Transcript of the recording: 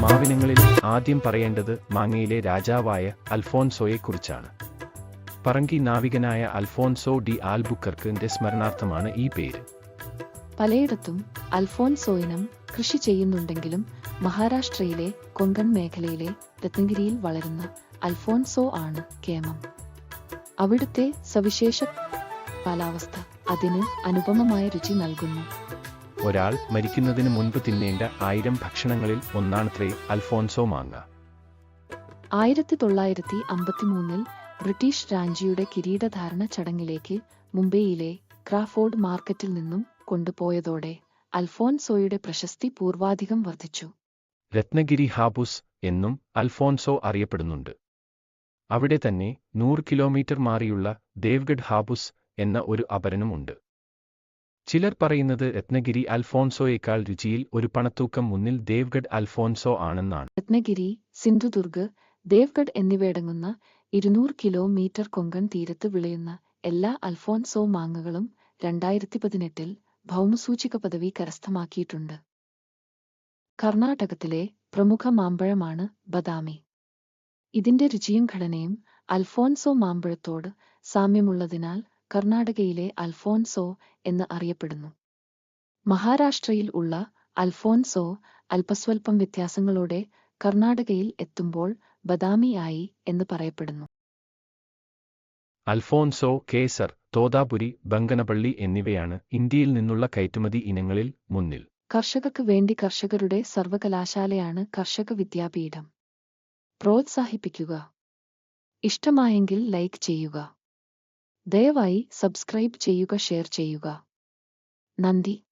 മാവിനങ്ങളിൽ ആദ്യം പറയേണ്ടത് മാങ്ങയിലെ രാജാവായ അൽഫോൻസോയെക്കുറിച്ചാണ്. പറങ്കി നാവികനായ അൽഫോൻസോ ഡി ആൽബുക്കർക്കിന്റെ സ്മരണാർത്ഥമാണ് ഈ പേര്. പലയിടത്തും അൽഫോൻസോയിനം കൃഷി ചെയ്യുന്നുണ്ടെങ്കിലും മഹാരാഷ്ട്രയിലെ കൊങ്കൺ മേഖലയിലെ രത്നഗിരിയിൽ വളരുന്ന അൽഫോൻസോ ആണ് കേമം. അവിടുത്തെ സവിശേഷ കാലാവസ്ഥ അതിന് അനുപമമായ രുചി നൽകുന്നു. ഒരാൾ മരിക്കുന്നതിന് മുൻപ് തിന്നേണ്ട ആയിരം ഭക്ഷണങ്ങളിൽ ഒന്നാണത്രേ അൽഫോൻസോ മാങ്ങ. ആയിരത്തി തൊള്ളായിരത്തി അമ്പത്തിമൂന്നിൽ ബ്രിട്ടീഷ് റാഞ്ചിയുടെ കിരീടധാരണ ചടങ്ങിലേക്ക് മുംബൈയിലെ ക്രാഫോർഡ് മാർക്കറ്റിൽ നിന്നും കൊണ്ടുപോയതോടെ അൽഫോൻസോയുടെ പ്രശസ്തി പൂർവാധികം വർദ്ധിച്ചു. രത്നഗിരി ഹാബുസ് എന്നും അൽഫോൻസോ അറിയപ്പെടുന്നുണ്ട്. അവിടെ തന്നെ നൂറ് കിലോമീറ്റർ മാറിയുള്ള ദേവ്ഗഡ് ഹാബുസ് എന്ന ഒരു അപരനുമുണ്ട് ചിലർ പറയുന്നത് രത്നഗിരി അൽഫോൻസോയേക്കാൾ രുചിയിൽ ഒരു പണത്തൂക്കം മുന്നിൽ ദേവ്ഗഡ് അൽഫോൻസോ ആണെന്നാണ്. രത്നഗിരി സിന്ധുദുർഗ് ദേവ്ഗഡ് എന്നിവയടങ്ങുന്ന ഇരുന്നൂറ് കിലോമീറ്റർ കൊങ്കൺ തീരത്ത് വിളയുന്ന എല്ലാ അൽഫോൻസോ മാങ്ങകളും രണ്ടായിരത്തി പതിനെട്ടിൽ ഭൗമസൂചിക പദവി കരസ്ഥമാക്കിയിട്ടുണ്ട്. കർണാടകത്തിലെ പ്രമുഖ മാമ്പഴമാണ് ബദാമി. ഇതിന്റെ രുചിയും ഘടനയും അൽഫോൻസോ മാമ്പഴത്തോട് സാമ്യമുള്ളതിനാൽ കർണാടകയിലെ അൽഫോൻസോ എന്ന് അറിയപ്പെടുന്നു. മഹാരാഷ്ട്രയിൽ ഉള്ള അൽഫോൻസോ അല്പസ്വല്പം വ്യത്യാസങ്ങളോടെ കർണാടകയിൽ എത്തുമ്പോൾ ബദാമിയായി എന്ന് പറയപ്പെടുന്നു. അൽഫോൻസോ കേസർ തോതാപുരി ബംഗനപള്ളി എന്നിവയാണ് ഇന്ത്യയിൽ നിന്നുള്ള കയറ്റുമതി ഇനങ്ങളിൽ മുന്നിൽ. കർഷകർക്ക് വേണ്ടി കർഷകരുടെ സർവകലാശാലയാണ് കർഷക വിദ്യാപീഠം. പ്രോത്സാഹിപ്പിക്കുക. ഇഷ്ടമായെങ്കിൽ ലൈക്ക് ചെയ്യുക. ദയവായി സബ്സ്ക്രൈബ് ചെയ്യുക ഷെയർ ചെയ്യുക. നന്ദി.